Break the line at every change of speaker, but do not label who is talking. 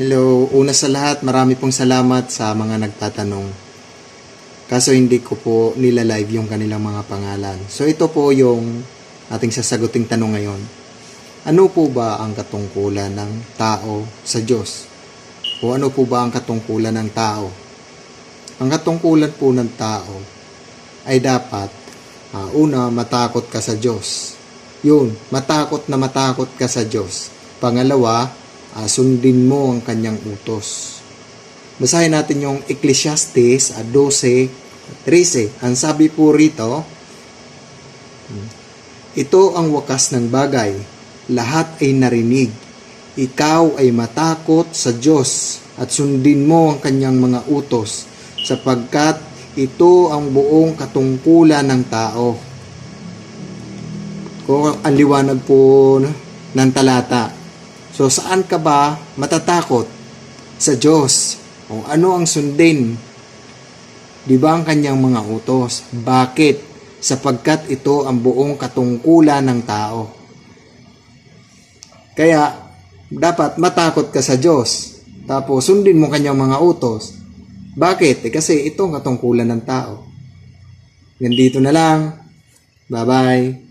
Hello, una sa lahat, marami pong salamat sa mga nagtatanong. Kaso hindi ko po nila live yung kanilang mga pangalan. So ito po yung ating sasaguting tanong ngayon. Ano po ba ang katungkulan ng tao sa Diyos? O ano po ba ang katungkulan ng tao? Ang katungkulan po ng tao ay dapat ah, una matakot ka sa Diyos. Yun, matakot na matakot ka sa Diyos. Pangalawa, ah, sundin mo ang kanyang utos. Basahin natin yung Ecclesiastes ah, 12, 13. Ang sabi po rito, ito ang wakas ng bagay. Lahat ay narinig. Ikaw ay matakot sa Diyos at sundin mo ang kanyang mga utos sapagkat ito ang buong katungkulan ng tao. Kung ang liwanag po ng talata. So saan ka ba matatakot? Sa Diyos. O ano ang sundin? Di ba ang kanyang mga utos? Bakit? Sapagkat ito ang buong katungkulan ng tao. Kaya, dapat matakot ka sa Diyos. Tapos, sundin mo kanyang mga utos. Bakit? Eh, kasi ito ang katungkulan ng tao. Ganito na lang. Bye-bye.